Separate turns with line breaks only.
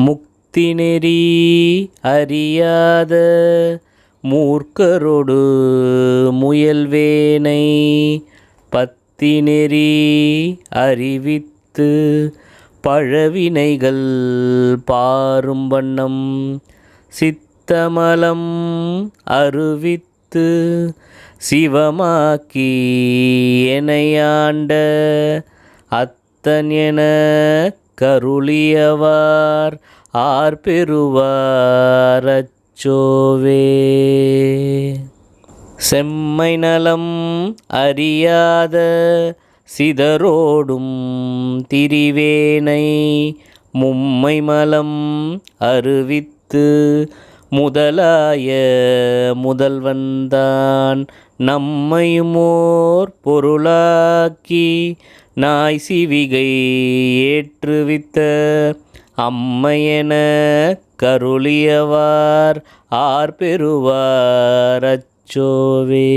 முக்தி நெறி அறியாத மூர்க்கரோடு முயல்வேனை பத்தி நெறி அறிவித்து பழவினைகள் பாரும் வண்ணம் சித்தமலம் அருவித்து சிவமாக்கி எனையாண்ட அத்தன் என கருளியவார் ஆர் அச்சோவே. செம்மை நலம் அறியாத சிதறோடும் திரிவேனை மும்மை மலம் அறிவித்து முதலாய முதல்வந்தான் நம்மையுமோர் பொருளாக்கி நாய் சிவிகை ஏற்றுவித்த அம்மையென கருளியவார் ஆர் பெறுவார் அச்சோவே.